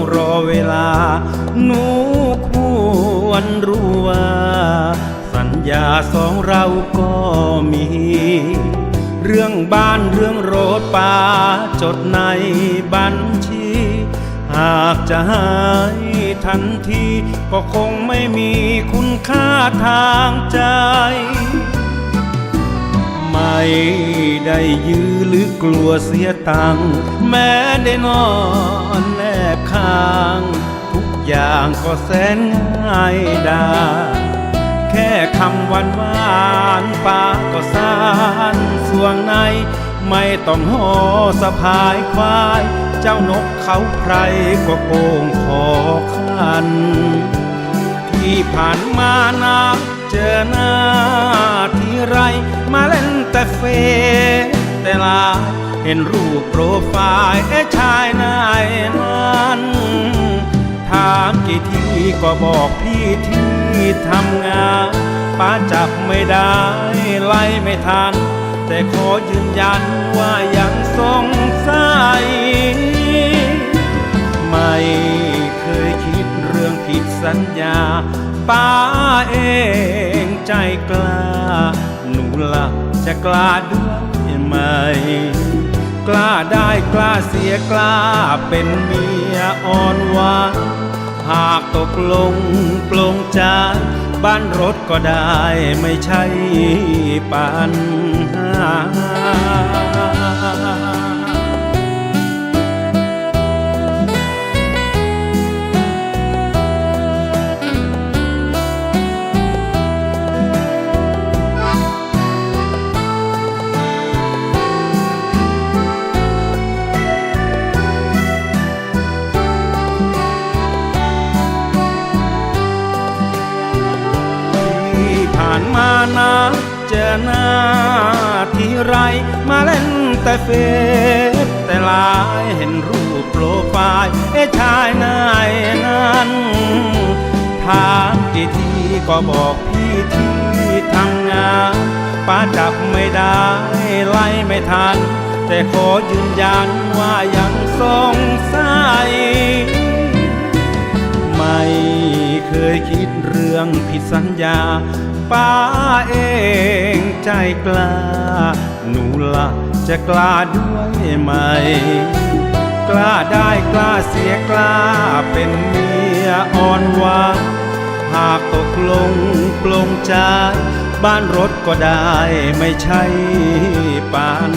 งรอเวลา หนูควรรู้ว่า สัญญาสองเราก็มี เรื่องบ้านเรื่องรถป่าจดในบัญชี หากจะหายทันที ก็คงไม่มีคุณค่าทางใจ ไม่ได้ยื้อหรือกลัวเสียตังแม้ได้นอนแนบข้าง ทุกอย่างก็แสนง่ายดายแค่คำหวานหวานปากก็สานสวงใน ไม่ต้องหอสะพายควาย เจ้านกเขาใครก็โกงขอขัน ที่ผ่านมานาเจอหน้า ทีไร มาเล่นแต่เฟแต่ไลาเห็นรูปโปรไฟล์ไอ้ชายนายนั้นถามกี่ทีก็บอกพี่ที่ทำงานป้าจับไม่ได้ไล่ไม่ทัน แต่ขอยืนยันว่ายังสงสัยไม่เคยคิดเรื่องผิดสัญญาป้าเองใจกล้า จะกล้าด้วยไหม กล้าได้กล้าเสียกล้าเป็นเมียอ่อนหวานหากตกลงปลงใจบ้านรถก็ได้ไม่ใช่ปัญหา ผ่านานะเจอหน้าที่ไรมาเล่นแต่เฟซแต่ลายเห็นรูปโปรไฟล์ไอ้ชายนายนั้นถามกี่ทีก็บอกพี่ที่ทำงานป้าจับไม่ได้ไล่ไม่ทัน แต่ขอยืนยันว่ายังสงสัยไม่เคยคิดเรื่องผิดสัญญา ป้าเองใจกล้า หนูละจะกล้าด้วยไหม กล้าได้กล้าเสียกล้าเป็นเมียอ่อนหวานหากตกลงปลงใจ บ้านรถก็ได้ไม่ใช่ปัน